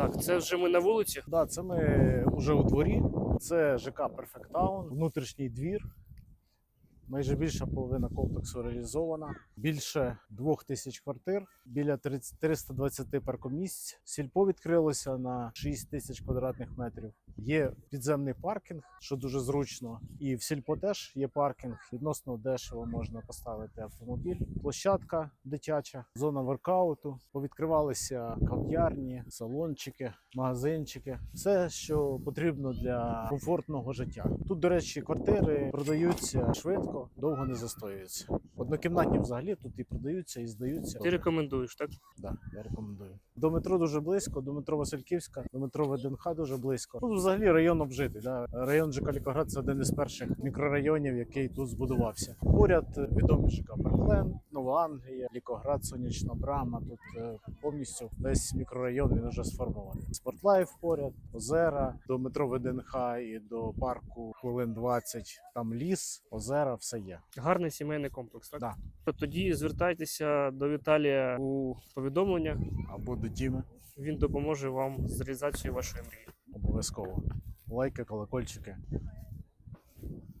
Так, це вже ми на вулиці. Да, це ми вже у дворі. Це ЖК Town, внутрішній двір. Майже більша половина комплексу реалізована. Більше двох тисяч квартир, біля 30 320 паркомісць. Сільпо відкрилося на 6 тисяч квадратних метрів. Є підземний паркінг, що дуже зручно. І в сільпо теж є паркінг. Відносно дешево можна поставити автомобіль. Площадка дитяча, зона воркауту. Повідкривалися кав'ярні, салончики, магазинчики. Все, що потрібно для комфортного життя. Тут, до речі, квартири продаються швидко, довго не застоюються. Однокімнатні взагалі тут і продаються, і здаються. Ти рекомендуєш, так? Да, я рекомендую. До метро дуже близько, до метро Васильківська, до метро ВДНХ дуже близько. Тут взагалі район обжитий. Да? Район ЖК Лікоград це один із перших мікрорайонів, який тут збудувався. Поряд е, відомі ЖК Парклен, Нова Англія, Лікоград, Сонячна Брама. Тут е, повністю весь мікрорайон він вже сформований. Спортлайф поряд, озера, до метро ВДНХ і до парку хвилин 20. Там ліс, озера, все є. Гарний сімейний комплекс, так? Да. Тоді звертайтеся до Віталія у повідомлення. Або до Діми. Він допоможе вам з реалізацією вашої мрії. Обов'язково. Лайки, колокольчики.